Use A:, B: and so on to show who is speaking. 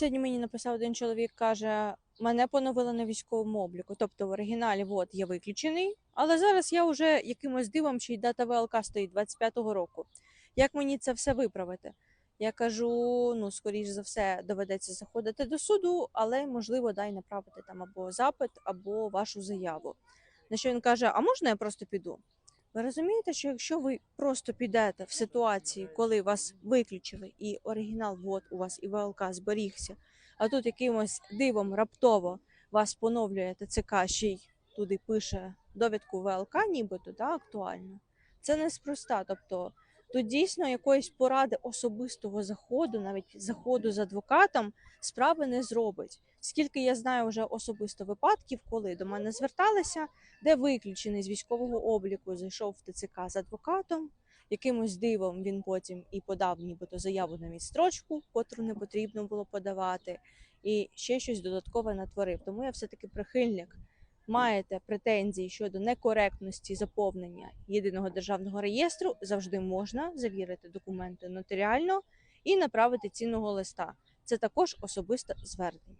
A: Сьогодні мені написав один чоловік, каже, мене поновили на військовому обліку. Тобто в оригіналі от я виключений, але зараз я вже якимось дивом, чи дата ВЛК стоїть 25-го року. Як мені це все виправити? Я кажу: ну, скоріш за все, доведеться заходити до суду, але можливо дай направити там або запит, або вашу заяву. На що він каже: А можна я просто піду? Ви розумієте, що якщо ви просто підете в ситуації, коли вас виключили, і оригінал вот у вас і ВЛК зберігся, а тут якимось дивом раптово вас поновлює ТЦК, ще й туди пише довідку ВЛК, нібито да, актуально. Це неспроста. Тобто тут дійсно якоїсь поради особистого заходу, навіть заходу з адвокатом, справи не зробить. Скільки я знаю вже особисто випадків, коли до мене зверталися, де виключений з військового обліку зайшов в ТЦК з адвокатом. Якимось дивом він потім і подав нібито заяву на відстрочку, котру не потрібно було подавати, і ще щось додаткове натворив. Тому я все-таки прихильник. Маєте претензії щодо некоректності заповнення єдиного державного реєстру, завжди можна завірити документи нотаріально і направити цінного листа. Це також особисте звернення.